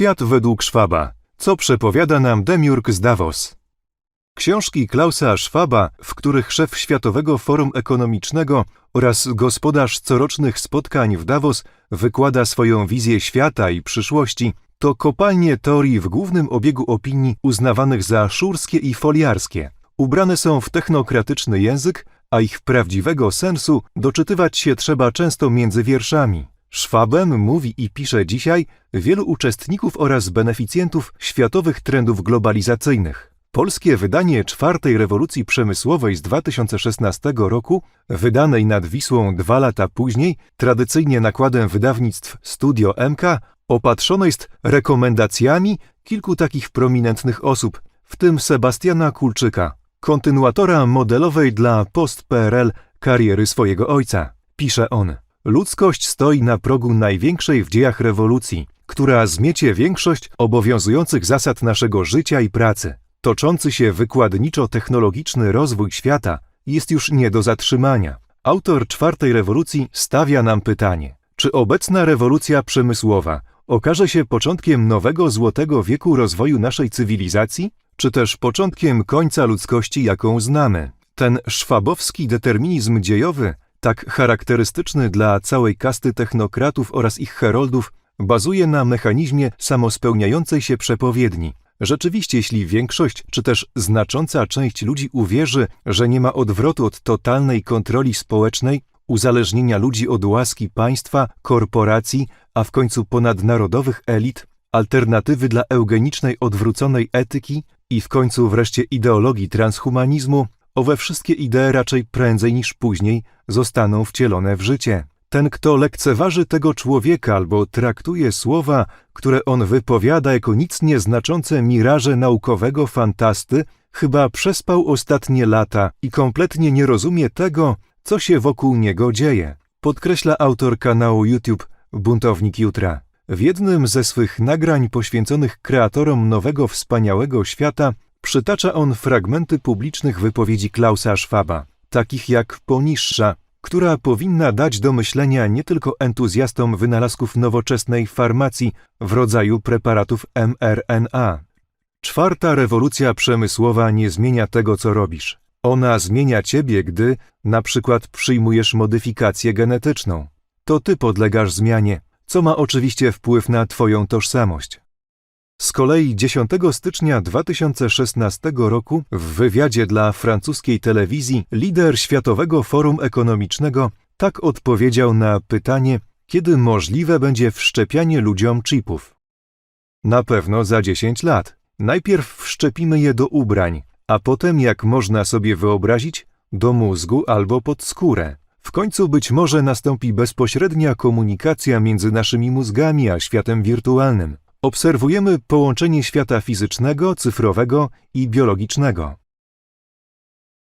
Świat według Szwaba. Co przepowiada nam Demiurg z Davos? Książki Klausa Schwaba, w których szef Światowego Forum Ekonomicznego oraz gospodarz corocznych spotkań w Davos wykłada swoją wizję świata i przyszłości, to kopalnie teorii w głównym obiegu opinii uznawanych za szurskie i foliarskie. Ubrane są w technokratyczny język, a ich prawdziwego sensu doczytywać się trzeba często między wierszami. Schwabem mówi i pisze dzisiaj wielu uczestników oraz beneficjentów światowych trendów globalizacyjnych. Polskie wydanie czwartej rewolucji przemysłowej z 2016 roku, wydanej nad Wisłą dwa lata później, tradycyjnie nakładem wydawnictw Studio MK, opatrzone jest rekomendacjami kilku takich prominentnych osób, w tym Sebastiana Kulczyka, kontynuatora modelowej dla post-PRL kariery swojego ojca. Pisze on. Ludzkość stoi na progu największej w dziejach rewolucji, która zmiecie większość obowiązujących zasad naszego życia i pracy. Toczący się wykładniczo-technologiczny rozwój świata jest już nie do zatrzymania. Autor czwartej rewolucji stawia nam pytanie, czy obecna rewolucja przemysłowa okaże się początkiem nowego złotego wieku rozwoju naszej cywilizacji, czy też początkiem końca ludzkości, jaką znamy? Ten szwabowski determinizm dziejowy, tak charakterystyczny dla całej kasty technokratów oraz ich heroldów, bazuje na mechanizmie samospełniającej się przepowiedni. Rzeczywiście, jeśli większość, czy też znacząca część ludzi uwierzy, że nie ma odwrotu od totalnej kontroli społecznej, uzależnienia ludzi od łaski państwa, korporacji, a w końcu ponadnarodowych elit, alternatywy dla eugenicznej odwróconej etyki i w końcu wreszcie ideologii transhumanizmu, owe wszystkie idee raczej prędzej niż później zostaną wcielone w życie. Ten, kto lekceważy tego człowieka albo traktuje słowa, które on wypowiada jako nic nieznaczące miraże naukowego fantasty, chyba przespał ostatnie lata i kompletnie nie rozumie tego, co się wokół niego dzieje, podkreśla autor kanału YouTube Buntownik Jutra. W jednym ze swych nagrań poświęconych kreatorom nowego wspaniałego świata przytacza on fragmenty publicznych wypowiedzi Klausa Schwaba, takich jak poniższa, która powinna dać do myślenia nie tylko entuzjastom wynalazków nowoczesnej farmacji w rodzaju preparatów mRNA. Czwarta rewolucja przemysłowa nie zmienia tego, co robisz. Ona zmienia ciebie, gdy na przykład przyjmujesz modyfikację genetyczną. To ty podlegasz zmianie, co ma oczywiście wpływ na twoją tożsamość. Z kolei 10 stycznia 2016 roku w wywiadzie dla francuskiej telewizji lider Światowego Forum Ekonomicznego tak odpowiedział na pytanie, kiedy możliwe będzie wszczepianie ludziom chipów. Na pewno za 10 lat. Najpierw wszczepimy je do ubrań, a potem, jak można sobie wyobrazić, do mózgu albo pod skórę. W końcu być może nastąpi bezpośrednia komunikacja między naszymi mózgami a światem wirtualnym. Obserwujemy połączenie świata fizycznego, cyfrowego i biologicznego.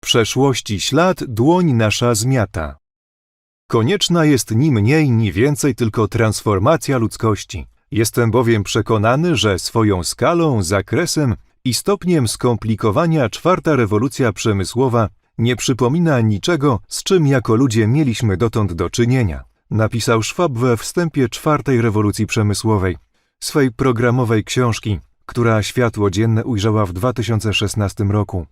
Przeszłości ślad dłoń nasza zmiata. Konieczna jest ni mniej, ni więcej tylko transformacja ludzkości. Jestem bowiem przekonany, że swoją skalą, zakresem i stopniem skomplikowania czwarta rewolucja przemysłowa nie przypomina niczego, z czym jako ludzie mieliśmy dotąd do czynienia, napisał Schwab we wstępie czwartej rewolucji przemysłowej, swej programowej książki, która światło dzienne ujrzała w 2016 roku.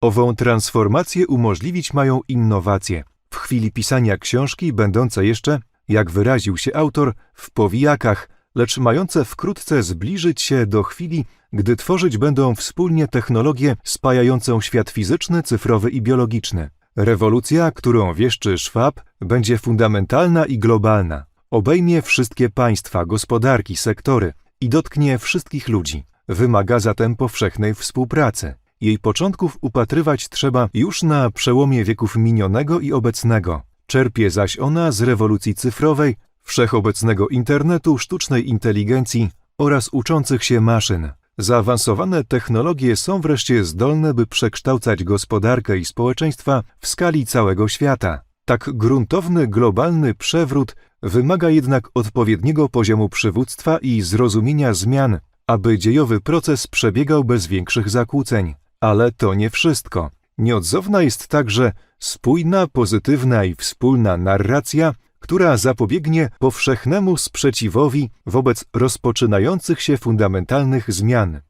Ową transformację umożliwić mają innowacje. W chwili pisania książki, będące jeszcze, jak wyraził się autor, w powijakach, lecz mające wkrótce zbliżyć się do chwili, gdy tworzyć będą wspólnie technologię spajającą świat fizyczny, cyfrowy i biologiczny. Rewolucja, którą wieszczy Schwab, będzie fundamentalna i globalna. Obejmie wszystkie państwa, gospodarki, sektory i dotknie wszystkich ludzi. Wymaga zatem powszechnej współpracy. Jej początków upatrywać trzeba już na przełomie wieków minionego i obecnego. Czerpie zaś ona z rewolucji cyfrowej, wszechobecnego internetu, sztucznej inteligencji oraz uczących się maszyn. Zaawansowane technologie są wreszcie zdolne, by przekształcać gospodarkę i społeczeństwa w skali całego świata. Tak gruntowny globalny przewrót wymaga jednak odpowiedniego poziomu przywództwa i zrozumienia zmian, aby dziejowy proces przebiegał bez większych zakłóceń. Ale to nie wszystko. Nieodzowna jest także spójna, pozytywna i wspólna narracja, która zapobiegnie powszechnemu sprzeciwowi wobec rozpoczynających się fundamentalnych zmian.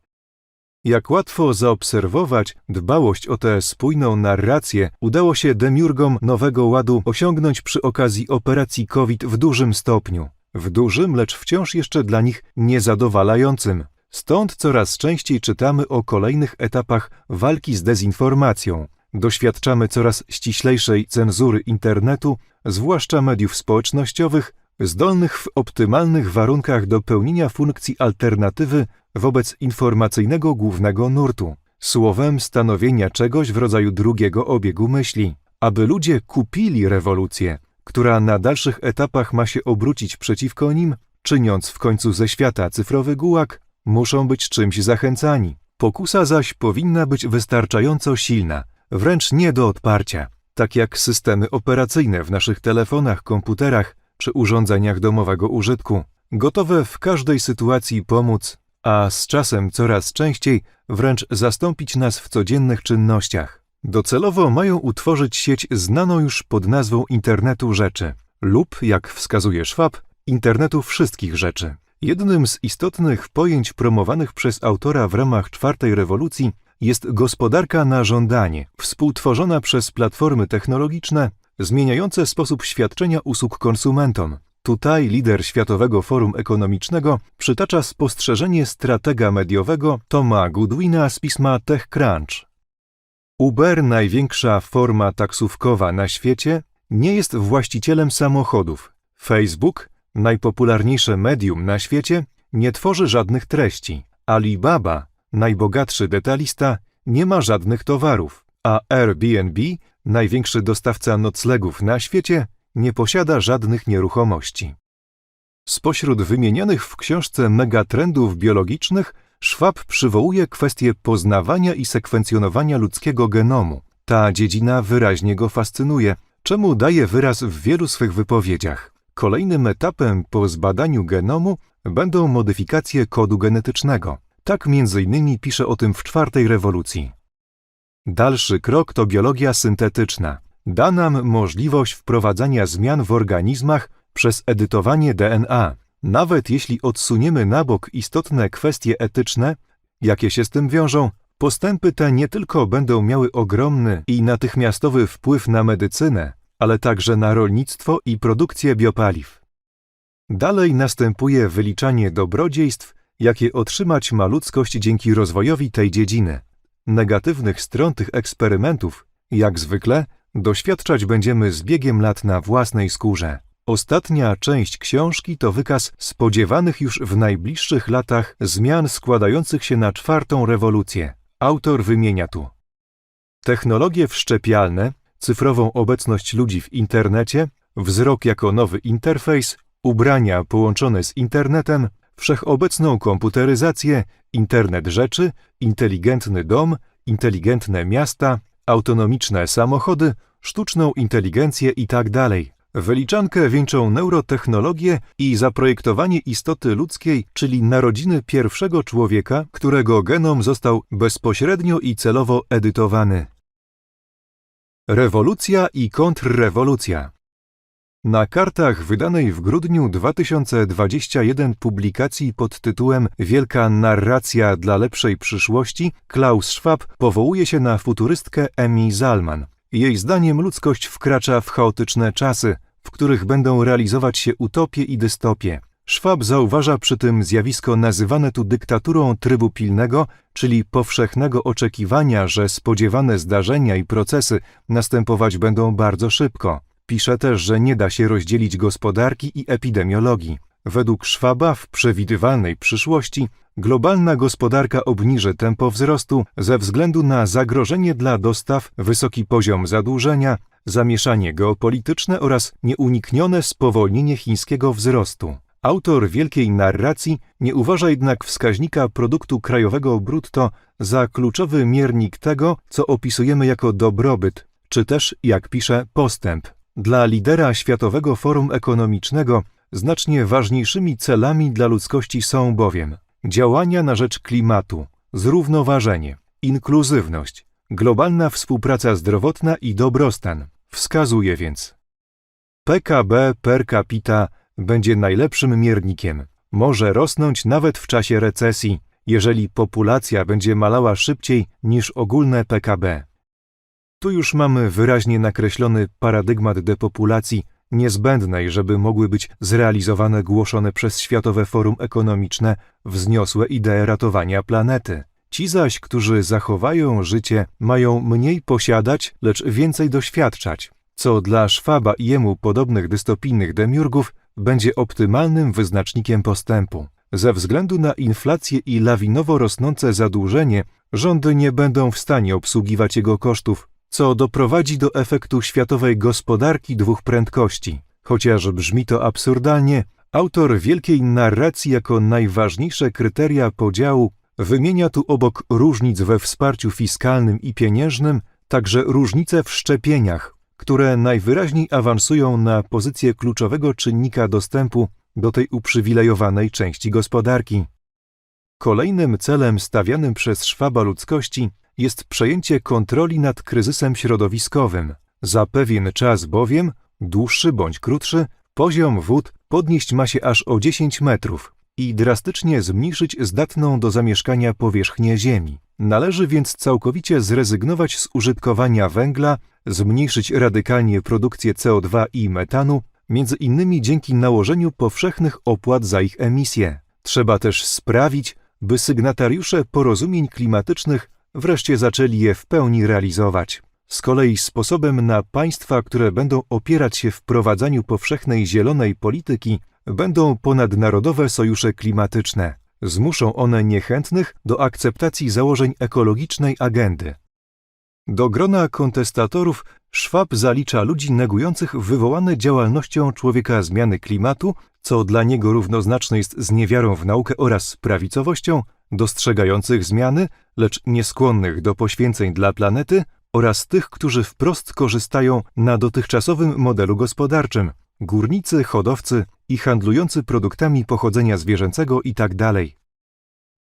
Jak łatwo zaobserwować, dbałość o tę spójną narrację udało się demiurgom Nowego Ładu osiągnąć przy okazji operacji COVID w dużym stopniu. W dużym, lecz wciąż jeszcze dla nich niezadowalającym. Stąd coraz częściej czytamy o kolejnych etapach walki z dezinformacją. Doświadczamy coraz ściślejszej cenzury internetu, zwłaszcza mediów społecznościowych, zdolnych w optymalnych warunkach do pełnienia funkcji alternatywy wobec informacyjnego głównego nurtu, słowem stanowienia czegoś w rodzaju drugiego obiegu myśli, aby ludzie kupili rewolucję, która na dalszych etapach ma się obrócić przeciwko nim, czyniąc w końcu ze świata cyfrowy gułak, muszą być czymś zachęcani. Pokusa zaś powinna być wystarczająco silna, wręcz nie do odparcia, tak jak systemy operacyjne w naszych telefonach, komputerach czy urządzeniach domowego użytku, gotowe w każdej sytuacji pomóc, a z czasem coraz częściej wręcz zastąpić nas w codziennych czynnościach. Docelowo mają utworzyć sieć znaną już pod nazwą internetu rzeczy lub, jak wskazuje Schwab, internetu wszystkich rzeczy. Jednym z istotnych pojęć promowanych przez autora w ramach czwartej rewolucji jest gospodarka na żądanie, współtworzona przez platformy technologiczne zmieniające sposób świadczenia usług konsumentom. Tutaj lider Światowego Forum Ekonomicznego przytacza spostrzeżenie stratega mediowego Toma Goodwina z pisma TechCrunch. Uber, największa forma taksówkowa na świecie, nie jest właścicielem samochodów. Facebook, najpopularniejsze medium na świecie, nie tworzy żadnych treści. Alibaba, najbogatszy detalista, nie ma żadnych towarów, a Airbnb, największy dostawca noclegów na świecie, nie posiada żadnych nieruchomości. Spośród wymienionych w książce megatrendów biologicznych Schwab przywołuje kwestię poznawania i sekwencjonowania ludzkiego genomu. Ta dziedzina wyraźnie go fascynuje, czemu daje wyraz w wielu swych wypowiedziach. Kolejnym etapem po zbadaniu genomu będą modyfikacje kodu genetycznego. Tak między innymi pisze o tym w czwartej rewolucji. Dalszy krok to biologia syntetyczna. Da nam możliwość wprowadzania zmian w organizmach przez edytowanie DNA. Nawet jeśli odsuniemy na bok istotne kwestie etyczne, jakie się z tym wiążą, postępy te nie tylko będą miały ogromny i natychmiastowy wpływ na medycynę, ale także na rolnictwo i produkcję biopaliw. Dalej następuje wyliczanie dobrodziejstw, jakie otrzymać ma ludzkość dzięki rozwojowi tej dziedziny. Negatywnych stron tych eksperymentów, jak zwykle, doświadczać będziemy z biegiem lat na własnej skórze. Ostatnia część książki to wykaz spodziewanych już w najbliższych latach zmian składających się na czwartą rewolucję. Autor wymienia tu technologie wszczepialne, cyfrową obecność ludzi w internecie, wzrok jako nowy interfejs, ubrania połączone z internetem, wszechobecną komputeryzację, internet rzeczy, inteligentny dom, inteligentne miasta, autonomiczne samochody, sztuczną inteligencję itd. Wyliczankę wieńczą neurotechnologie i zaprojektowanie istoty ludzkiej, czyli narodziny pierwszego człowieka, którego genom został bezpośrednio i celowo edytowany. Rewolucja i kontrrewolucja Na kartach wydanej w grudniu 2021 publikacji pod tytułem Wielka narracja dla lepszej przyszłości Klaus Schwab powołuje się na futurystkę Emi Zalman. Jej zdaniem ludzkość wkracza w chaotyczne czasy, w których będą realizować się utopie i dystopie. Schwab zauważa przy tym zjawisko nazywane tu dyktaturą trybu pilnego, czyli powszechnego oczekiwania, że spodziewane zdarzenia i procesy następować będą bardzo szybko. Pisze też, że nie da się rozdzielić gospodarki i epidemiologii. Według Schwaba w przewidywalnej przyszłości globalna gospodarka obniży tempo wzrostu ze względu na zagrożenie dla dostaw, wysoki poziom zadłużenia, zamieszanie geopolityczne oraz nieuniknione spowolnienie chińskiego wzrostu. Autor wielkiej narracji nie uważa jednak wskaźnika produktu krajowego brutto za kluczowy miernik tego, co opisujemy jako dobrobyt, czy też, jak pisze, postęp. Dla lidera Światowego Forum Ekonomicznego znacznie ważniejszymi celami dla ludzkości są bowiem działania na rzecz klimatu, zrównoważenie, inkluzywność, globalna współpraca zdrowotna i dobrostan. Wskazuje więc PKB per capita będzie najlepszym miernikiem. Może rosnąć nawet w czasie recesji, jeżeli populacja będzie malała szybciej niż ogólne PKB. Tu już mamy wyraźnie nakreślony paradygmat depopulacji, niezbędnej, żeby mogły być zrealizowane głoszone przez Światowe Forum Ekonomiczne wzniosłe idee ratowania planety. Ci zaś, którzy zachowają życie, mają mniej posiadać, lecz więcej doświadczać, co dla Szwaba i jemu podobnych dystopijnych demiurgów będzie optymalnym wyznacznikiem postępu. Ze względu na inflację i lawinowo rosnące zadłużenie, rządy nie będą w stanie obsługiwać jego kosztów, co doprowadzi do efektu światowej gospodarki dwóch prędkości. Chociaż brzmi to absurdalnie, autor wielkiej narracji jako najważniejsze kryteria podziału wymienia tu obok różnic we wsparciu fiskalnym i pieniężnym także różnice w szczepieniach, które najwyraźniej awansują na pozycję kluczowego czynnika dostępu do tej uprzywilejowanej części gospodarki. Kolejnym celem stawianym przez Szwaba ludzkości jest przejęcie kontroli nad kryzysem środowiskowym. Za pewien czas bowiem, dłuższy bądź krótszy, poziom wód podnieść ma się aż o 10 metrów i drastycznie zmniejszyć zdatną do zamieszkania powierzchnię Ziemi. Należy więc całkowicie zrezygnować z użytkowania węgla, zmniejszyć radykalnie produkcję CO2 i metanu, między innymi dzięki nałożeniu powszechnych opłat za ich emisję. Trzeba też sprawić, by sygnatariusze porozumień klimatycznych wreszcie zaczęli je w pełni realizować. Z kolei sposobem na państwa, które będą opierać się w wprowadzaniu powszechnej zielonej polityki, będą ponadnarodowe sojusze klimatyczne. Zmuszą one niechętnych do akceptacji założeń ekologicznej agendy. Do grona kontestatorów Schwab zalicza ludzi negujących wywołane działalnością człowieka zmiany klimatu, co dla niego równoznaczne jest z niewiarą w naukę oraz prawicowością, dostrzegających zmiany, lecz nieskłonnych do poświęceń dla planety, oraz tych, którzy wprost korzystają na dotychczasowym modelu gospodarczym górnicy, hodowcy i handlujący produktami pochodzenia zwierzęcego itd.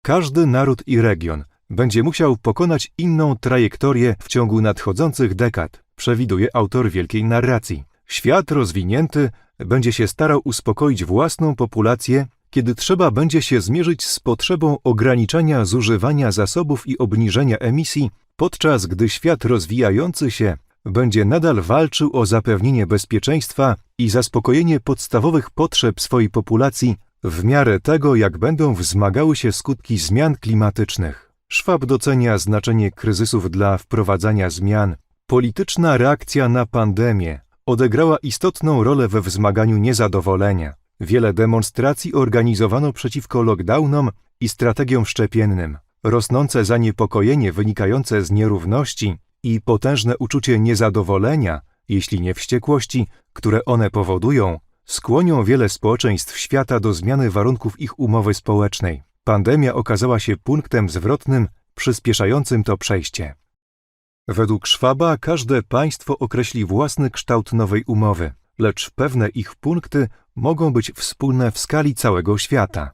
Każdy naród i region będzie musiał pokonać inną trajektorię w ciągu nadchodzących dekad, przewiduje autor wielkiej narracji. Świat rozwinięty będzie się starał uspokoić własną populację kiedy trzeba będzie się zmierzyć z potrzebą ograniczania zużywania zasobów i obniżenia emisji, podczas gdy świat rozwijający się będzie nadal walczył o zapewnienie bezpieczeństwa i zaspokojenie podstawowych potrzeb swojej populacji w miarę tego, jak będą wzmagały się skutki zmian klimatycznych. Schwab docenia znaczenie kryzysów dla wprowadzania zmian. Polityczna reakcja na pandemię odegrała istotną rolę we wzmaganiu niezadowolenia. Wiele demonstracji organizowano przeciwko lockdownom i strategiom szczepiennym. Rosnące zaniepokojenie wynikające z nierówności i potężne uczucie niezadowolenia, jeśli nie wściekłości, które one powodują, skłonią wiele społeczeństw świata do zmiany warunków ich umowy społecznej. Pandemia okazała się punktem zwrotnym, przyspieszającym to przejście. Według Szwaba każde państwo określi własny kształt nowej umowy lecz pewne ich punkty mogą być wspólne w skali całego świata.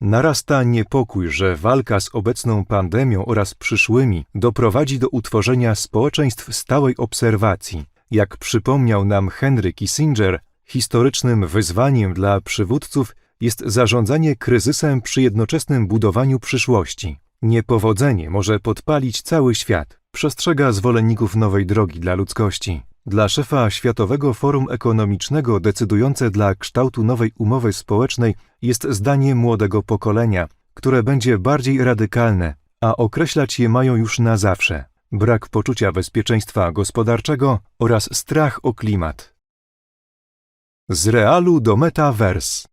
Narasta niepokój, że walka z obecną pandemią oraz przyszłymi doprowadzi do utworzenia społeczeństw stałej obserwacji. Jak przypomniał nam Henry Kissinger, historycznym wyzwaniem dla przywódców jest zarządzanie kryzysem przy jednoczesnym budowaniu przyszłości. Niepowodzenie może podpalić cały świat, przestrzega zwolenników nowej drogi dla ludzkości. Dla szefa Światowego Forum Ekonomicznego decydujące dla kształtu nowej umowy społecznej jest zdanie młodego pokolenia, które będzie bardziej radykalne, a określać je mają już na zawsze. Brak poczucia bezpieczeństwa gospodarczego oraz strach o klimat. Z realu do metavers.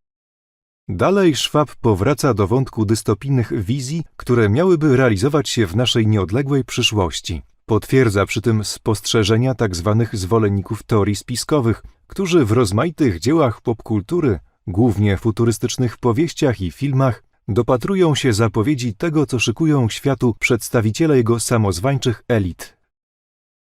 Dalej Schwab powraca do wątku dystopijnych wizji, które miałyby realizować się w naszej nieodległej przyszłości. Potwierdza przy tym spostrzeżenia tzw. Tak zwolenników teorii spiskowych, którzy w rozmaitych dziełach popkultury, głównie futurystycznych powieściach i filmach, dopatrują się zapowiedzi tego, co szykują światu przedstawiciele jego samozwańczych elit.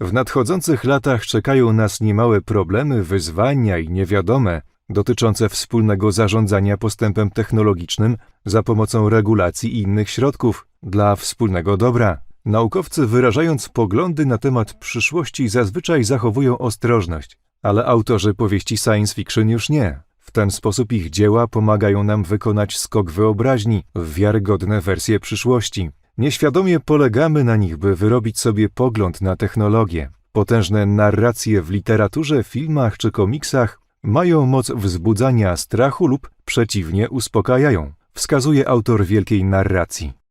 W nadchodzących latach czekają nas niemałe problemy, wyzwania i niewiadome dotyczące wspólnego zarządzania postępem technologicznym za pomocą regulacji i innych środków dla wspólnego dobra. Naukowcy wyrażając poglądy na temat przyszłości zazwyczaj zachowują ostrożność, ale autorzy powieści science fiction już nie. W ten sposób ich dzieła pomagają nam wykonać skok wyobraźni w wiarygodne wersje przyszłości. Nieświadomie polegamy na nich, by wyrobić sobie pogląd na technologię. Potężne narracje w literaturze, filmach czy komiksach mają moc wzbudzania strachu lub przeciwnie uspokajają, wskazuje autor wielkiej narracji.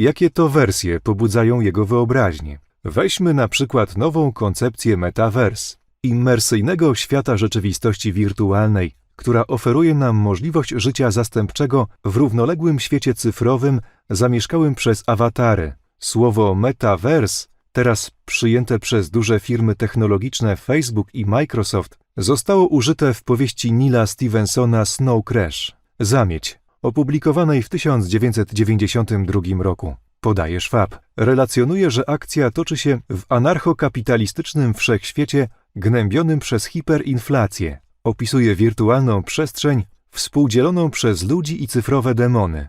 Jakie to wersje pobudzają jego wyobraźnię? Weźmy na przykład nową koncepcję metaverse, immersyjnego świata rzeczywistości wirtualnej, która oferuje nam możliwość życia zastępczego w równoległym świecie cyfrowym zamieszkałym przez awatary. Słowo metaverse, teraz przyjęte przez duże firmy technologiczne Facebook i Microsoft, zostało użyte w powieści Nila Stevensona Snow Crash, Zamieć, opublikowanej w 1992 roku. Podaje Schwab. Relacjonuje, że akcja toczy się w anarchokapitalistycznym wszechświecie gnębionym przez hiperinflację. Opisuje wirtualną przestrzeń współdzieloną przez ludzi i cyfrowe demony.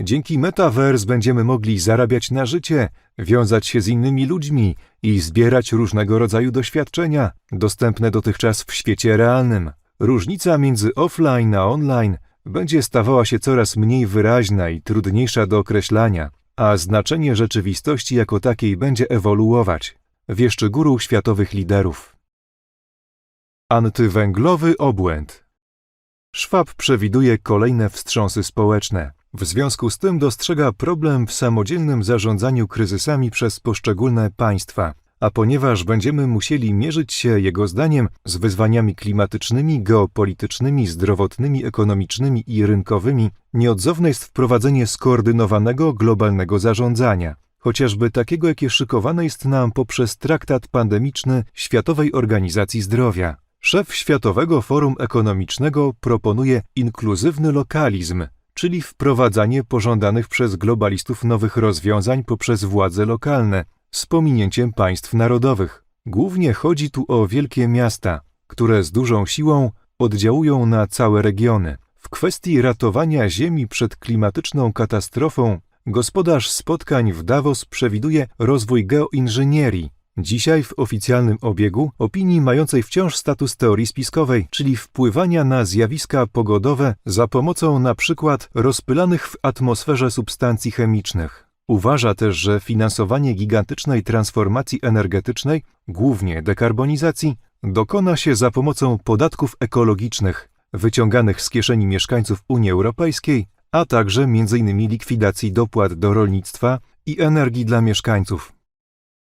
Dzięki Metaverse będziemy mogli zarabiać na życie, wiązać się z innymi ludźmi i zbierać różnego rodzaju doświadczenia, dostępne dotychczas w świecie realnym. Różnica między offline a online będzie stawała się coraz mniej wyraźna i trudniejsza do określania, a znaczenie rzeczywistości jako takiej będzie ewoluować. Wieszczy guru światowych liderów. Antywęglowy obłęd. Schwab przewiduje kolejne wstrząsy społeczne. W związku z tym dostrzega problem w samodzielnym zarządzaniu kryzysami przez poszczególne państwa. A ponieważ będziemy musieli mierzyć się, jego zdaniem, z wyzwaniami klimatycznymi, geopolitycznymi, zdrowotnymi, ekonomicznymi i rynkowymi, nieodzowne jest wprowadzenie skoordynowanego globalnego zarządzania, chociażby takiego, jakie szykowane jest nam poprzez traktat pandemiczny Światowej Organizacji Zdrowia. Szef Światowego Forum Ekonomicznego proponuje inkluzywny lokalizm, czyli wprowadzanie pożądanych przez globalistów nowych rozwiązań poprzez władze lokalne, z pominięciem państw narodowych. Głównie chodzi tu o wielkie miasta, które z dużą siłą oddziałują na całe regiony. W kwestii ratowania Ziemi przed klimatyczną katastrofą, gospodarz spotkań w Davos przewiduje rozwój geoinżynierii, dzisiaj w oficjalnym obiegu opinii mającej wciąż status teorii spiskowej, czyli wpływania na zjawiska pogodowe za pomocą na przykład rozpylanych w atmosferze substancji chemicznych. Uważa też, że finansowanie gigantycznej transformacji energetycznej, głównie dekarbonizacji, dokona się za pomocą podatków ekologicznych wyciąganych z kieszeni mieszkańców Unii Europejskiej, a także m.in. likwidacji dopłat do rolnictwa i energii dla mieszkańców.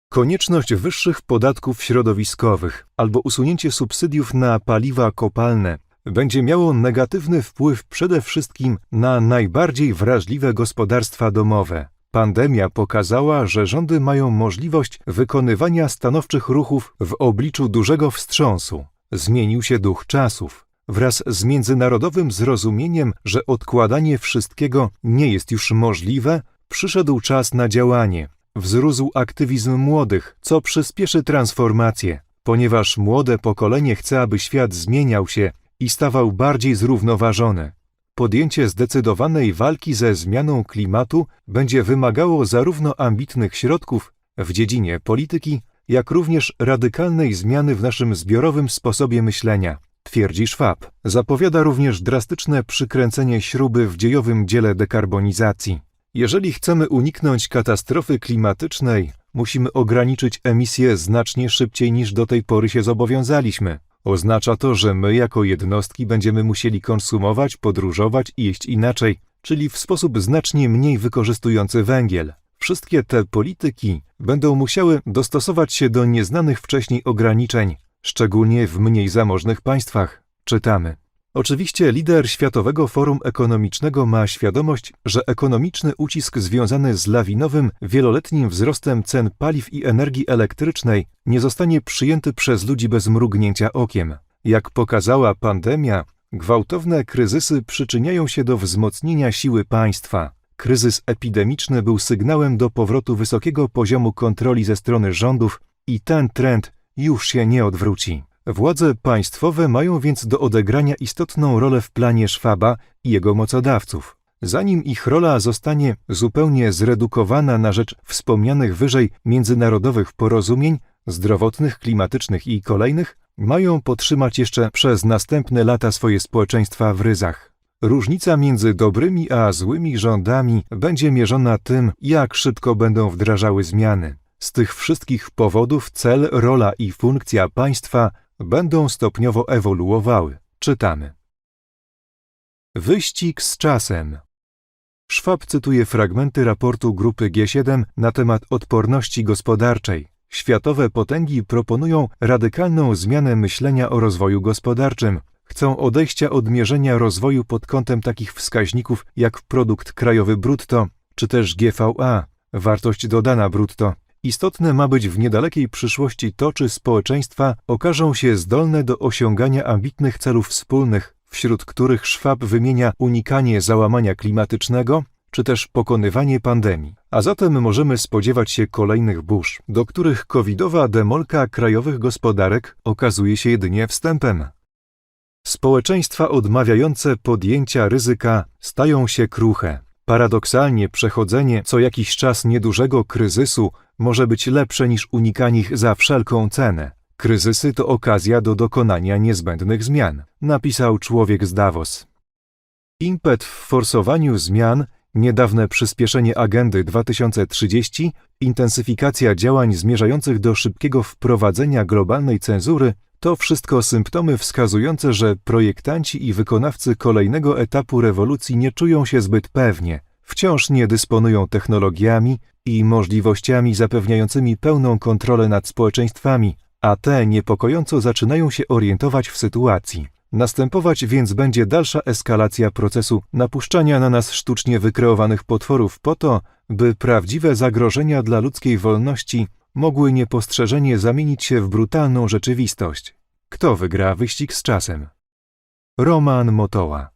Konieczność wyższych podatków środowiskowych albo usunięcie subsydiów na paliwa kopalne będzie miało negatywny wpływ przede wszystkim na najbardziej wrażliwe gospodarstwa domowe. Pandemia pokazała, że rządy mają możliwość wykonywania stanowczych ruchów w obliczu dużego wstrząsu. Zmienił się duch czasów. Wraz z międzynarodowym zrozumieniem, że odkładanie wszystkiego nie jest już możliwe, przyszedł czas na działanie. Wzrósł aktywizm młodych, co przyspieszy transformację, ponieważ młode pokolenie chce, aby świat zmieniał się i stawał bardziej zrównoważony. Podjęcie zdecydowanej walki ze zmianą klimatu będzie wymagało zarówno ambitnych środków w dziedzinie polityki, jak również radykalnej zmiany w naszym zbiorowym sposobie myślenia, twierdzi Schwab. Zapowiada również drastyczne przykręcenie śruby w dziejowym dziele dekarbonizacji. Jeżeli chcemy uniknąć katastrofy klimatycznej, musimy ograniczyć emisje znacznie szybciej niż do tej pory się zobowiązaliśmy. Oznacza to, że my jako jednostki będziemy musieli konsumować, podróżować i jeść inaczej, czyli w sposób znacznie mniej wykorzystujący węgiel. Wszystkie te polityki będą musiały dostosować się do nieznanych wcześniej ograniczeń, szczególnie w mniej zamożnych państwach. Czytamy. Oczywiście lider Światowego Forum Ekonomicznego ma świadomość, że ekonomiczny ucisk związany z lawinowym, wieloletnim wzrostem cen paliw i energii elektrycznej nie zostanie przyjęty przez ludzi bez mrugnięcia okiem. Jak pokazała pandemia, gwałtowne kryzysy przyczyniają się do wzmocnienia siły państwa. Kryzys epidemiczny był sygnałem do powrotu wysokiego poziomu kontroli ze strony rządów i ten trend już się nie odwróci. Władze państwowe mają więc do odegrania istotną rolę w planie Szwaba i jego mocodawców. Zanim ich rola zostanie zupełnie zredukowana na rzecz wspomnianych wyżej międzynarodowych porozumień, zdrowotnych, klimatycznych i kolejnych, mają podtrzymać jeszcze przez następne lata swoje społeczeństwa w ryzach. Różnica między dobrymi a złymi rządami będzie mierzona tym, jak szybko będą wdrażały zmiany. Z tych wszystkich powodów cel, rola i funkcja państwa będą stopniowo ewoluowały. Czytamy. Wyścig z czasem. Schwab cytuje fragmenty raportu grupy G7 na temat odporności gospodarczej. Światowe potęgi proponują radykalną zmianę myślenia o rozwoju gospodarczym. Chcą odejścia od mierzenia rozwoju pod kątem takich wskaźników jak produkt krajowy brutto, czy też GVA, wartość dodana brutto. Istotne ma być w niedalekiej przyszłości to, czy społeczeństwa okażą się zdolne do osiągania ambitnych celów wspólnych, wśród których Schwab wymienia unikanie załamania klimatycznego, czy też pokonywanie pandemii. A zatem możemy spodziewać się kolejnych burz, do których covidowa demolka krajowych gospodarek okazuje się jedynie wstępem. Społeczeństwa odmawiające podjęcia ryzyka stają się kruche. Paradoksalnie przechodzenie co jakiś czas niedużego kryzysu może być lepsze niż unikanie ich za wszelką cenę. Kryzysy to okazja do dokonania niezbędnych zmian, napisał człowiek z Davos. Impet w forsowaniu zmian, niedawne przyspieszenie agendy 2030, intensyfikacja działań zmierzających do szybkiego wprowadzenia globalnej cenzury to wszystko symptomy wskazujące, że projektanci i wykonawcy kolejnego etapu rewolucji nie czują się zbyt pewnie, wciąż nie dysponują technologiami i możliwościami zapewniającymi pełną kontrolę nad społeczeństwami, a te niepokojąco zaczynają się orientować w sytuacji. Następować więc będzie dalsza eskalacja procesu napuszczania na nas sztucznie wykreowanych potworów po to, by prawdziwe zagrożenia dla ludzkiej wolności mogły niepostrzeżenie zamienić się w brutalną rzeczywistość. Kto wygra wyścig z czasem? Roman Motoła